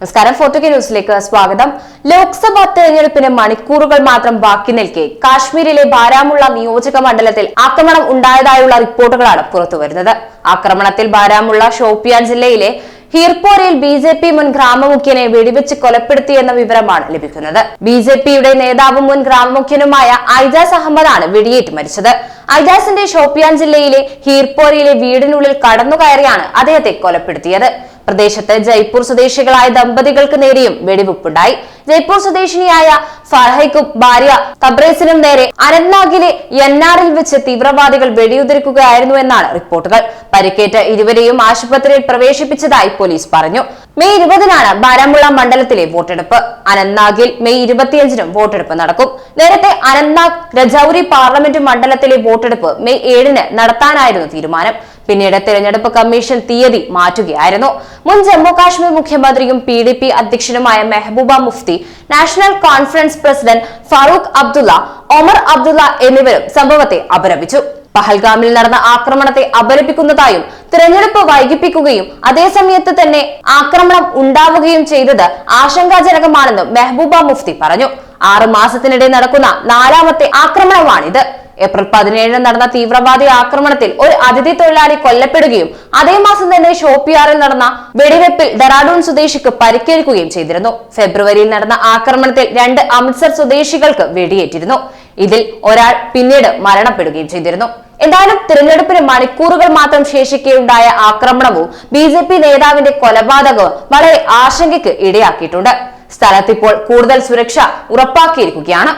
നമസ്കാരം. Photo K ന്യൂസിലേക്ക് സ്വാഗതം. ലോക്സഭാ തെരഞ്ഞെടുപ്പിന് മണിക്കൂറുകൾ മാത്രം ബാക്കി നിൽക്കെ കാശ്മീരിലെ ബാരാമുള്ള നിയോജക മണ്ഡലത്തിൽ ആക്രമണം ഉണ്ടായതായുള്ള റിപ്പോർട്ടുകളാണ് പുറത്തുവരുന്നത്. ആക്രമണത്തിൽ ബാരാമുള്ള ഷോപ്പിയാൻ ജില്ലയിലെ ഹീർപോരയിൽ ബി ജെ പി മുൻ ഗ്രാമമുഖ്യനെ വെടിവെച്ച് കൊലപ്പെടുത്തിയെന്ന വിവരമാണ് ലഭിക്കുന്നത്. ബി ജെ പിയുടെ നേതാവും മുൻ ഗ്രാമമുഖ്യനുമായ ഐജാസ് അഹമ്മദാണ് വെടിയേറ്റ് മരിച്ചത്. ഐജാസിന്റെ ഷോപ്പിയാൻ ജില്ലയിലെ ഹീർപോരയിലെ വീടിനുള്ളിൽ കടന്നുകയറിയാണ് അദ്ദേഹത്തെ കൊലപ്പെടുത്തിയത്. പ്രദേശത്ത് ജയ്പൂർ സ്വദേശികളായ ദമ്പതികൾക്ക് നേരെയും വെടിവെപ്പുണ്ടായി. ജയ്പൂർ സ്വദേശിനിയായ ഫർഹയ്ക്കും ഭാര്യ തബ്രേസിനും നേരെ അനന്ത്നാഗിലെ യന്നാറിൽ വെച്ച് തീവ്രവാദികൾ വെടിയുതിർക്കുകയായിരുന്നു എന്നാണ് റിപ്പോർട്ടുകൾ. പരിക്കേറ്റ ഇരുവരെയും ആശുപത്രിയിൽ പ്രവേശിപ്പിച്ചതായി പോലീസ് പറഞ്ഞു. മെയ് ഇരുപതിനാണ് ബാരാമുള്ള മണ്ഡലത്തിലെ വോട്ടെടുപ്പ്. അനന്ത്നാഗിൽ മെയ് ഇരുപത്തിയഞ്ചിനും വോട്ടെടുപ്പ് നടക്കും. നേരത്തെ അനന്ത്നാഗ് രജൌരി പാർലമെന്റ് മണ്ഡലത്തിലെ വോട്ടെടുപ്പ് മെയ് ഏഴിന് നടത്താനായിരുന്നു തീരുമാനം. പിന്നീട് തെരഞ്ഞെടുപ്പ് കമ്മീഷൻ തീയതി മാറ്റുകയായിരുന്നു. മുൻ ജമ്മു കാശ്മീർ മുഖ്യമന്ത്രിയും പി ഡി പി അധ്യക്ഷനുമായ Mehbooba Mufti National Conference president Farooq Abdullah Omar Abdullah എന്നിവരും സംഭവത്തെ അപലപിച്ചു പഹൽഗാമിൽ നടന്ന ആക്രമണത്തെ അപലപിക്കുന്നതായും തിരഞ്ഞെടുപ്പ് വൈകിപ്പിക്കുകയും അതേസമയത്ത് തന്നെ ആക്രമണം ഉണ്ടാവുകയും ചെയ്തത് ആശങ്കാജനകമാണെന്നും മെഹബൂബ മുഫ്തി പറഞ്ഞു. ആറ് മാസത്തിനിടെ നടക്കുന്ന നാലാമത്തെ ആക്രമണമാണിത്. ഏപ്രിൽ പതിനേഴിന് നടന്ന തീവ്രവാദി ആക്രമണത്തിൽ ഒരു അതിഥി തൊഴിലാളി കൊല്ലപ്പെടുകയും അതേ മാസം തന്നെ ഷോപ്പിയാറിൽ നടന്ന വെടിവെപ്പിൽ ഡെറാഡൂൺ സ്വദേശിക്ക് പരിക്കേൽക്കുകയും ചെയ്തിരുന്നു. ഫെബ്രുവരിയിൽ നടന്ന ആക്രമണത്തിൽ രണ്ട് അമൃത്സർ സ്വദേശികൾക്ക് വെടിയേറ്റിരുന്നു. ഇതിൽ ഒരാൾ പിന്നീട് മരണപ്പെടുകയും ചെയ്തിരുന്നു. എന്തായാലും തിരഞ്ഞെടുപ്പിന് മണിക്കൂറുകൾ മാത്രം ശേഷിക്കെയുണ്ടായ ആക്രമണവും ബി ജെ പി നേതാവിന്റെ കൊലപാതകവും വളരെ ആശങ്കയ്ക്ക് ഇടയാക്കിയിട്ടുണ്ട്. സ്ഥലത്തിപ്പോൾ കൂടുതൽ സുരക്ഷ ഉറപ്പാക്കിയിരിക്കുകയാണ്.